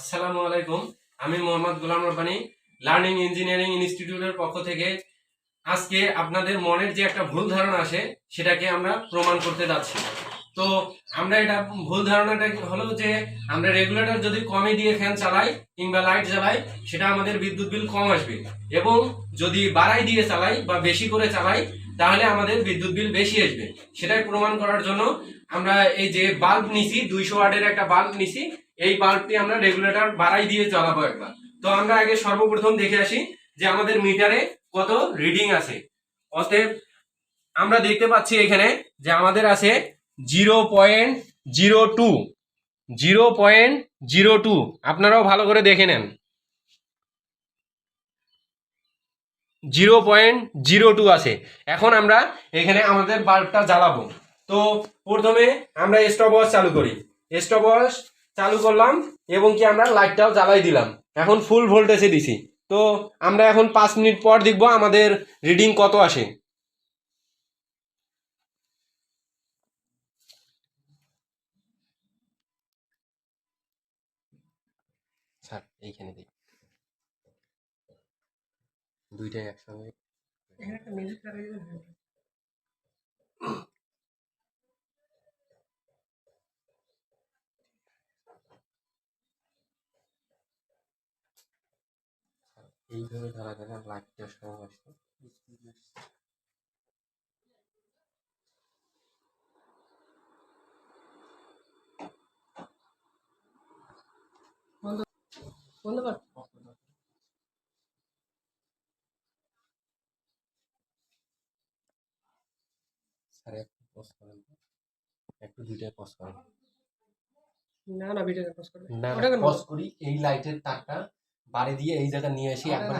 আসসালামু আলাইকুম। আমি মোহাম্মদ গোলাম রব্বানি লার্নিং ইঞ্জিনিয়ারিং ইনস্টিটিউটের পক্ষ থেকে আজকে আপনাদের মনের যে একটা ভুল ধারণা সেটাকে আমরা প্রমাণ করতে যাচ্ছি। তো আমরা এটা ভুল ধারণাটা হলো যে, আমরা রেগুলেটর যদি কমে দিয়ে ফ্যান চালাই কিংবা লাইট সেটা আমাদের বিদ্যুৎ বিল কম আসবে। এবং যদি বাড়াই দিয়ে চালাই বা বেশি করে চালাই, তাহলে আমাদের বিদ্যুৎ বিল বেশি আসবে। সেটাই প্রমাণ করার জন্য আমরা এই যে বাল্ব নিছি, দুইশো ওয়াটের একটা বাল্ব নিছি এই বাল্বটি আমরা রেগুলেটর বাড়াই দিয়ে চালাবো একবার। তো আমরা আগে সর্বপ্রথম দেখে আসি যে আমাদের মিটারে কত রিডিং আছে। অতএব আমরা দেখতে পাচ্ছি এখানে যে আমাদের আছে zero point zero two zero point zero two আপনারাও ভালো করে দেখে নেন। জিরো পয়েন্ট জিরো টু আছে। এখন আমরা এখানে আমাদের বাল্বটা জ্বালাবো। তো প্রথমে আমরা স্টপ ওয়াশ চালু করি। স্টপ ওয়াশ চালু করলাম এবং কি আমরা লাইটটাও জ্বালাই দিলাম। এখন ফুল ভোল্টেজে দিছি। তো আমরা এখন পাঁচ মিনিট পর দেখব আমাদের রিডিং কত আসে। দুইটাই একসঙ্গে। এইভাবে ধরা যাবে লাইটটা সহ স্যার একটু পজ করেন একটু দুইটাই পজ করেন। না না ভিডিও পজ করবে না। পজ করি এই লাইটের তারটা বাড়ি দিয়ে এই জায়গা নিয়ে আসি একবার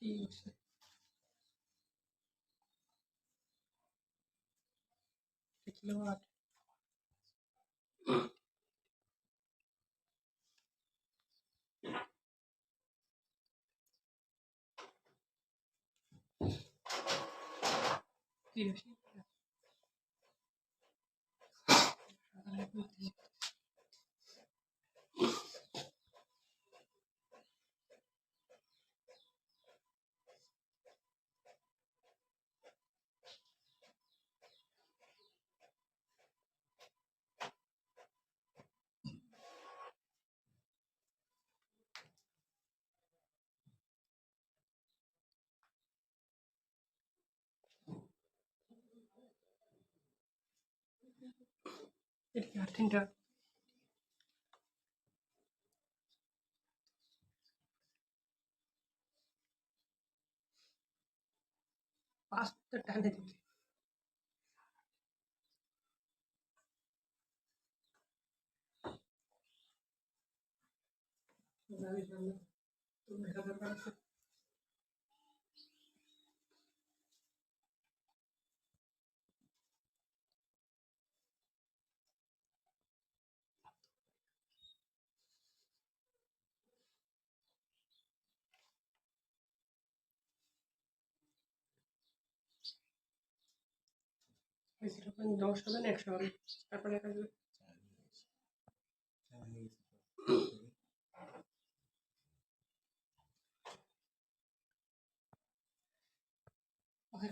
第一次 kilowatt Thank you. লাইট দেখ ঠিক আছে কিলোওয়াট তিরাশি এটা কি আর্থিংটা পাঁচটা টানে দিতে দেখা দরকার আছে ওই জিরো পয়েন্ট দশ হবে হবে।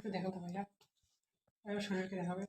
দেখা ভাইয়া ভাইয়া শরীরকে দেখাবে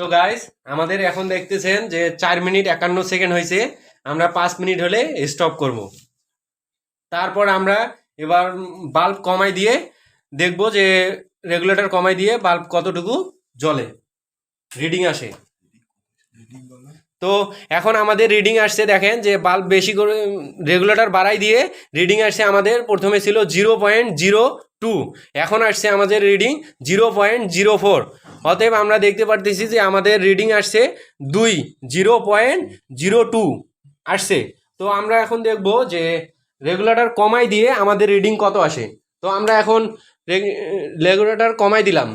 তো গাইস আমাদের এখন দেখতেছেন যে চার মিনিট একান্ন সেকেন্ড হয়েছে। আমরা পাঁচ মিনিট হলে স্টপ করব। তারপর আমরা এবার বাল্ব কমাই দিয়ে দেখব যে রেগুলেটর কমাই দিয়ে বাল্ব কতটুকু জ্বলে। রিডিং আসে। তো এখন আমাদের রিডিং আসছে, দেখেন যে বাল্ব বেশি করে রেগুলেটর বাড়াই দিয়ে রিডিং আসছে আমাদের। প্রথমে ছিল জিরো পয়েন্ট জিরো টু এখন আসছে আমাদের reading zero point zero four অতএব আমরা দেখতে পারতেছি যে আমাদের রিডিং আসছে দুই, জিরো পয়েন্ট জিরো টু আসছে। তো আমরা এখন দেখব যে রেগুলেটর কমাই দিয়ে আমাদের রিডিং কত আসে। তো আমরা এখন রেগুলেটর কমাই দিলাম।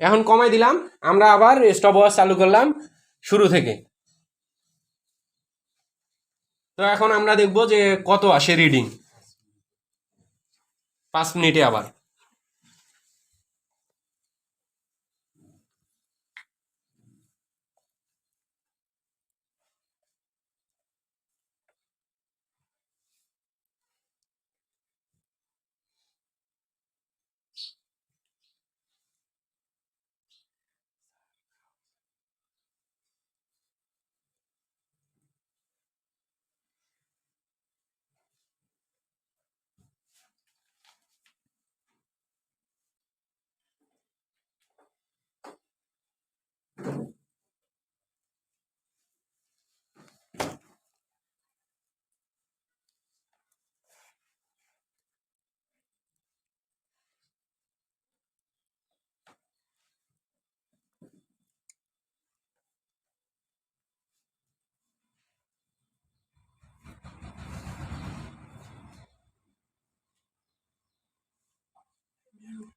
এখন কমাই দিলাম। আমরা আবার স্টপ ওয়াচ চালু করলাম শুরু থেকে। তো এখন আমরা দেখব যে কত আসে রিডিং পাঁচ মিনিটে আবার। Yeah.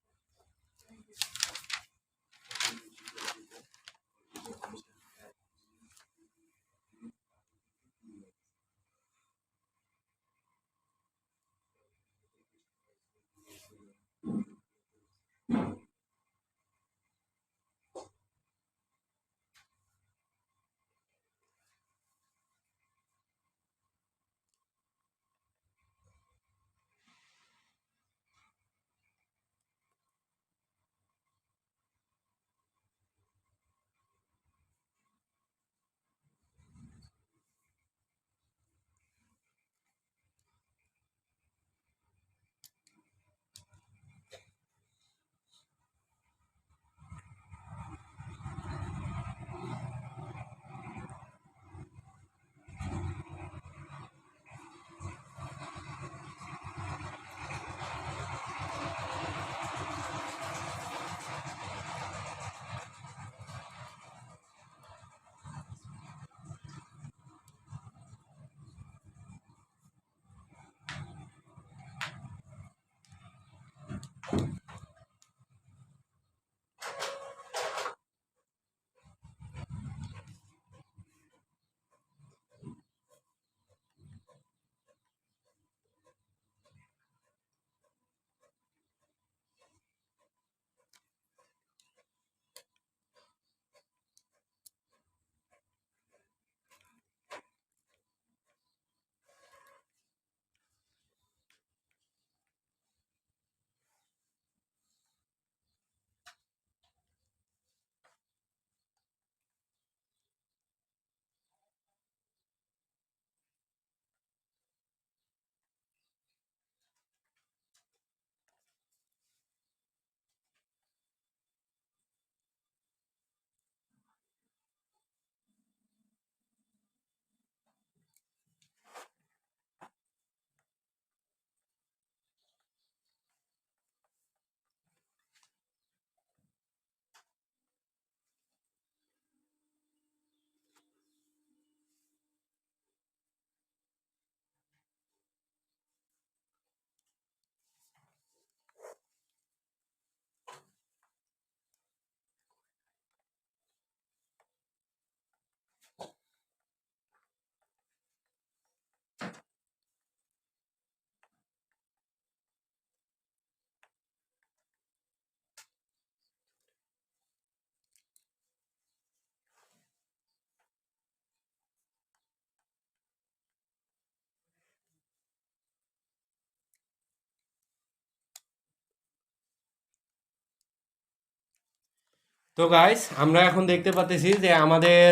তো গাইস আমরা এখন দেখতে পাচ্ছি যে আমাদের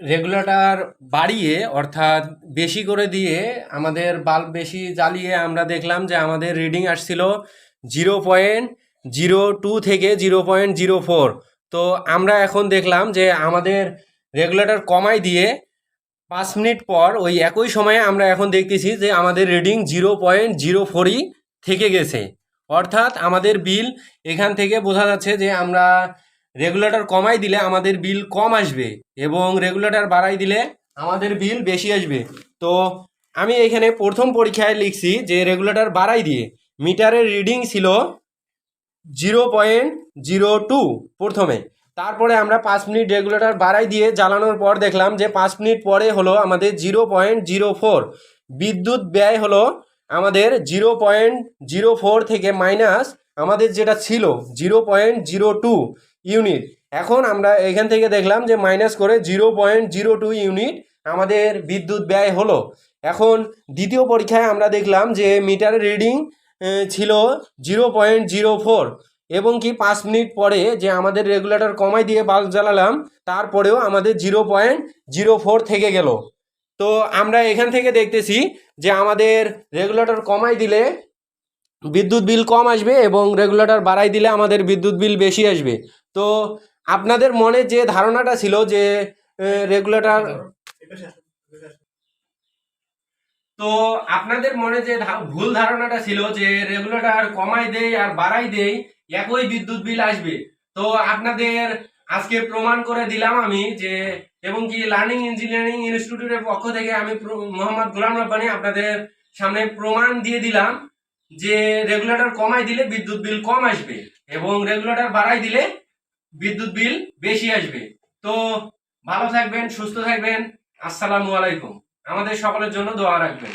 রেগুলেটর বাড়িয়ে, অর্থাৎ বেশি করে দিয়ে আমাদের বাল্ব বেশি জ্বালিয়ে আমরা দেখলাম যে আমাদের রিডিং আসছিল জিরো পয়েন্ট জিরো টু থেকে জিরো পয়েন্ট জিরো ফোর তো আমরা এখন দেখলাম যে আমাদের রেগুলেটর কমাই দিয়ে পাঁচ মিনিট পর ওই একই সময়ে আমরা এখন দেখতেছি যে আমাদের রিডিং জিরো পয়েন্ট জিরো ফোরই থেকে গেছে। অর্থাৎ আমাদের বিল এখান থেকে বোঝা যাচ্ছে যে আমরা রেগুলেটর কমাই দিলে আমাদের বিল কম আসবে এবং রেগুলেটর বাড়াই দিলে আমাদের বিল বেশি আসবে। তো আমি এখানে প্রথম পরীক্ষায় লিখছি যে রেগুলেটর বাড়াই দিয়ে মিটারের রিডিং ছিল জিরো পয়েন্ট জিরো টু প্রথমে। তারপরে আমরা পাঁচ মিনিট রেগুলেটর বাড়াই দিয়ে জ্বালানোর পর দেখলাম যে পাঁচ মিনিট পরে হলো আমাদের জিরো পয়েন্ট জিরো ফোর। বিদ্যুৎ ব্যয় হলো আমাদের জিরো পয়েন্ট জিরো ফোর থেকে মাইনাস আমাদের যেটা ছিল zero point zero two unit. এখন আমরা এখান থেকে দেখলাম যে মাইনাস করে zero point zero two unit আমাদের বিদ্যুৎ ব্যয় হলো। এখন দ্বিতীয় পরীক্ষায় আমরা দেখলাম যে মিটারের রিডিং ছিল জিরো পয়েন্ট জিরো ফোর এবং কি পাঁচ মিনিট পরে যে আমাদের রেগুলেটর কমাই দিয়ে বাল্ব জ্বালালাম, তারপরেও আমাদের জিরো পয়েন্ট জিরো ফোর থেকে গেল। তো আমরা এখান থেকে দেখতেছি যে আমাদের রেগুলেটর কমাই দিলে বিদ্যুৎ বিল কম আসবে এবং রেগুলেটর বাড়াই দিলে আমাদের বিদ্যুৎ বিল বেশি আসবে। তো আপনাদের মনে যে ধারণাটা ছিল যে রেগুলেটর তো আপনাদের মনে যে ভুল ধারণাটা ছিল যে রেগুলেটর কমাই দেই আর বাড়াই দেই একই বিদ্যুৎ বিল আসবে। তো আপনাদের আজকে প্রমাণ করে দিলাম আমি যে, এবং কি লার্নিং ইঞ্জিনিয়ারিং ইনস্টিটিউটের পক্ষ থেকে আমি মোহাম্মদ গোলাম রব্বানি আপনাদের সামনে প্রমাণ দিয়ে দিলাম যে রেগুলেটর কমাই দিলে বিদ্যুৎ বিল কম আসবে এবং রেগুলেটর বাড়াই দিলে বিদ্যুৎ বিল বেশি আসবে। তো ভালো থাকবেন, সুস্থ থাকবেন। আসসালামু আলাইকুম। আমাদের সকলের জন্য দোয়া রাখবেন।